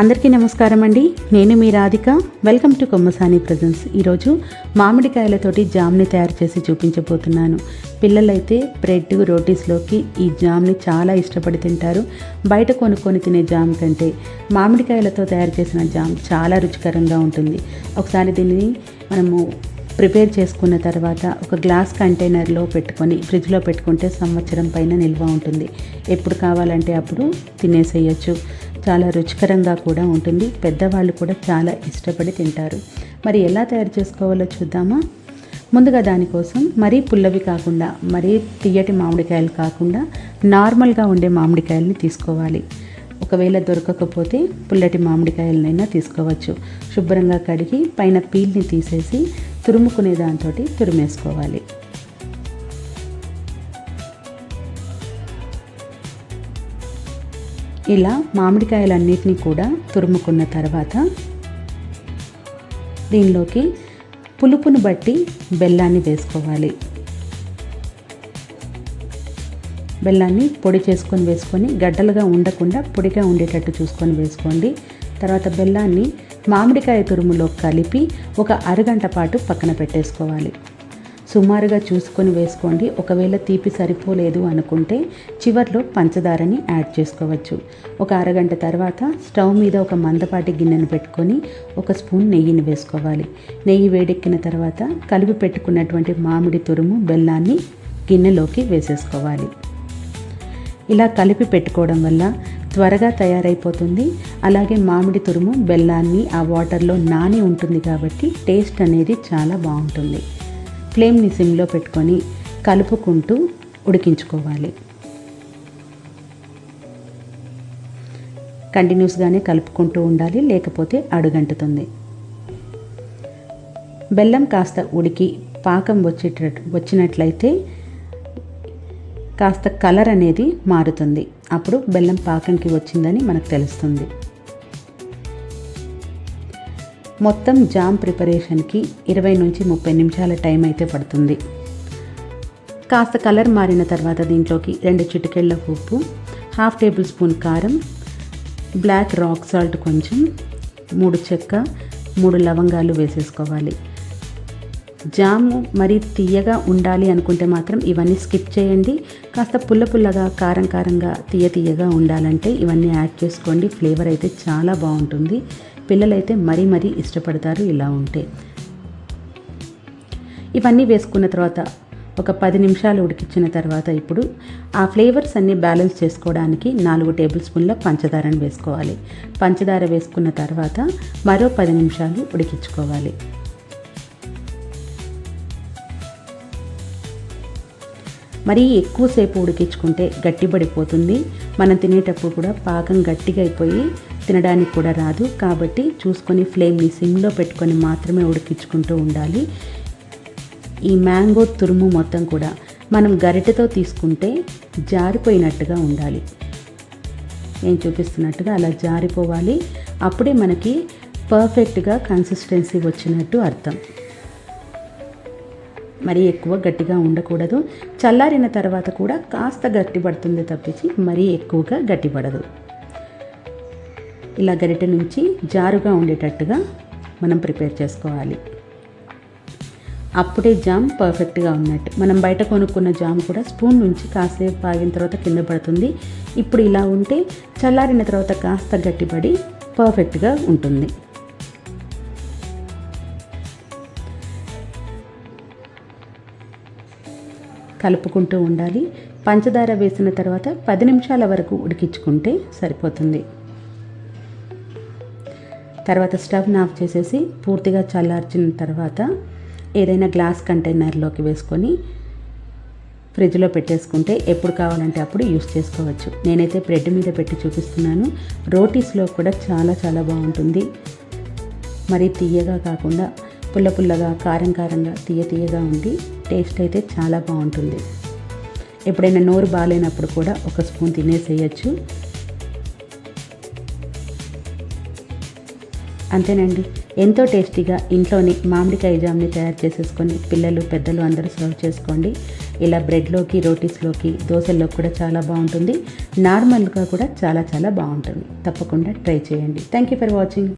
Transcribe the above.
అందరికీ నమస్కారం అండి. నేను మీ Radhika. Welcome to Kommasani presents ఈరోజు మామిడికాయలతోటి జామ్ని తయారు చేసి చూపించబోతున్నాను. పిల్లలైతే బ్రెడ్ రోటీస్లోకి ఈ జామ్ని చాలా ఇష్టపడి తింటారు. బయట కొనుక్కొని తినే జామ్ కంటే మామిడికాయలతో తయారు చేసిన జామ్ చాలా రుచికరంగా ఉంటుంది. ఒకసారి దీన్ని మనము ప్రిపేర్ చేసుకున్న తర్వాత ఒక గ్లాస్ కంటైనర్లో పెట్టుకొని ఫ్రిడ్జ్లో పెట్టుకుంటే సంవత్సరం పైన నిల్వ ఉంటుంది. ఎప్పుడు కావాలంటే అప్పుడు తినేసేయచ్చు. చాలా రుచికరంగా కూడా ఉంటుంది. పెద్దవాళ్ళు కూడా చాలా ఇష్టపడి తింటారు. మరి ఎలా తయారు చేసుకోవాలో చూద్దామా? ముందుగా దానికోసం మరీ పుల్లవి కాకుండా మరీ తీయటి మామిడికాయలు కాకుండా నార్మల్గా ఉండే మామిడికాయలని తీసుకోవాలి. ఒకవేళ దొరకకపోతే పుల్లటి మామిడికాయలనైనా తీసుకోవచ్చు. శుభ్రంగా కడిగి పైన పీల్ని తీసేసి తురుముకునే దాంతో తురిమేసుకోవాలి. ఇలా మామిడికాయలన్నిటినీ కూడా తురుముకున్న తర్వాత దీనిలోకి పులుపును బట్టి బెల్లాన్ని వేసుకోవాలి. బెల్లాన్ని పొడి చేసుకొని వేసుకొని గడ్డలుగా ఉండకుండా పొడిగా ఉండేటట్టు చూసుకొని వేసుకోండి. తర్వాత బెల్లాన్ని మామిడికాయ తురుములో కలిపి ఒక అరగంట పాటు పక్కన పెట్టేసుకోవాలి. సుమారుగా చూసుకొని వేసుకోండి. ఒకవేళ తీపి సరిపోలేదు అనుకుంటే చివర్లో పంచదారని యాడ్ చేసుకోవచ్చు. ఒక అరగంట తర్వాత స్టవ్ మీద ఒక మందపాటి గిన్నెను పెట్టుకొని ఒక స్పూన్ నెయ్యిని వేసుకోవాలి. నెయ్యి వేడెక్కిన తర్వాత కలిపి పెట్టుకున్నటువంటి మామిడి తురుము బెల్లాన్ని గిన్నెలోకి వేసేసుకోవాలి. ఇలా కలిపి పెట్టుకోవడం వల్ల త్వరగా తయారైపోతుంది. అలాగే మామిడి తురుము బెల్లాన్ని ఆ వాటర్లో నాని ఉంటుంది కాబట్టి టేస్ట్ అనేది చాలా బాగుంటుంది. ఫ్లేమ్ని సిమ్లో పెట్టుకొని కలుపుకుంటూ ఉడికించుకోవాలి. కంటిన్యూస్గానే కలుపుకుంటూ ఉండాలి లేకపోతే అడుగంటుతుంది. బెల్లం కాస్త ఉడికి పాకం వచ్చేట వచ్చినట్లయితే కాస్త కలర్ అనేది మారుతుంది. అప్పుడు బెల్లం పాకంకి వచ్చిందని మనకు తెలుస్తుంది. మొత్తం జామ్ ప్రిపరేషన్కి ఇరవై నుంచి ముప్పై నిమిషాల టైం అయితే పడుతుంది. కాస్త కలర్ మారిన తర్వాత దీంట్లోకి రెండు చిటికెళ్ళ ఉప్పు హాఫ్ టేబుల్ స్పూన్ కారం బ్లాక్ రాక్ సాల్ట్ కొంచెం మూడు చెక్క మూడు లవంగాలు వేసేసుకోవాలి. జాము మరి తీయగా ఉండాలి అనుకుంటే మాత్రం ఇవన్నీ స్కిప్ చేయండి. కాస్త పుల్ల పుల్లగా కారం కారంగా తీయ తీయగా ఉండాలంటే ఇవన్నీ యాడ్ చేసుకోండి. ఫ్లేవర్ అయితే చాలా బాగుంటుంది. పిల్లలైతే మరీ మరీ ఇష్టపడతారు ఇలా ఉంటే. ఇవన్నీ వేసుకున్న తర్వాత ఒక పది నిమిషాలు ఉడికించిన తర్వాత ఇప్పుడు ఆ ఫ్లేవర్స్ అన్నీ బ్యాలెన్స్ చేసుకోవడానికి నాలుగు టేబుల్ స్పూన్ల పంచదారను వేసుకోవాలి. పంచదార వేసుకున్న తర్వాత మరో పది నిమిషాలు ఉడికించుకోవాలి. మరీ ఎక్కువసేపు ఉడికించుకుంటే గట్టిపడిపోతుంది. మనం తినేటప్పుడు కూడా పాకం గట్టిగా అయిపోయి తినడానికి కూడా రాదు. కాబట్టి చూసుకొని ఫ్లేమ్ని సిమ్లో పెట్టుకొని మాత్రమే ఉడికించుకుంటూ ఉండాలి. ఈ మ్యాంగో తురుము మొత్తం కూడా మనం గరిటెతో తీసుకుంటే జారిపోయినట్టుగా ఉండాలి. నేను చూపిస్తున్నట్టుగా అలా జారిపోవాలి. అప్పుడే మనకి పర్ఫెక్ట్గా కన్సిస్టెన్సీ వచ్చినట్టు అర్థం. మరీ ఎక్కువ గట్టిగా ఉండకూడదు. చల్లారిన తర్వాత కూడా కాస్త గట్టిపడుతుంది తప్పించి మరీ ఎక్కువగా గట్టిపడదు ఇలా గరిటె నుంచి జారుగా ఉండేటట్టుగా మనం ప్రిపేర్ చేసుకోవాలి. అప్పుడే జామ్ పర్ఫెక్ట్గా ఉన్నట్టు. మనం బయట కొనుక్కున్న జామ్ కూడా స్పూన్ నుంచి కాసేపు ఆగిన తర్వాత కింద పడుతుంది. ఇప్పుడు ఇలా ఉంటే చల్లారిన తర్వాత కాస్త గట్టిపడి పర్ఫెక్ట్గా ఉంటుంది. కలుపుకుంటూ ఉండాలి. పంచదార వేసిన తర్వాత పది నిమిషాల వరకు ఉడికించుకుంటే సరిపోతుంది. తర్వాత స్టవ్ని ఆఫ్ చేసేసి పూర్తిగా చల్లార్చిన తర్వాత ఏదైనా గ్లాస్ కంటైనర్లోకి వేసుకొని ఫ్రిడ్జ్లో పెట్టేసుకుంటే ఎప్పుడు కావాలంటే అప్పుడు యూస్ చేసుకోవచ్చు. నేనైతే బ్రెడ్ మీద పెట్టి చూపిస్తున్నాను. రోటీస్లో కూడా చాలా చాలా బాగుంటుంది. మరి తీయగా కాకుండా పుల్ల పుల్లగా కారం కారంగా తీయ తీయగా ఉండి టేస్ట్ అయితే చాలా బాగుంటుంది. ఎప్పుడైనా నోరు బాగాలేనప్పుడు కూడా ఒక స్పూన్ తినేసేయచ్చు. అంతేనండి. ఎంతో టేస్టీగా ఇంట్లోనే మామిడికాయ జామ్ని తయారు చేసేసుకొని పిల్లలు పెద్దలు అందరూ సర్వ్ చేసుకోండి. ఇలా బ్రెడ్లోకి రోటీస్లోకి దోశల్లో కూడా చాలా బాగుంటుంది. నార్మల్గా కూడా చాలా చాలా బాగుంటుంది. తప్పకుండా ట్రై చేయండి. Thank you for watching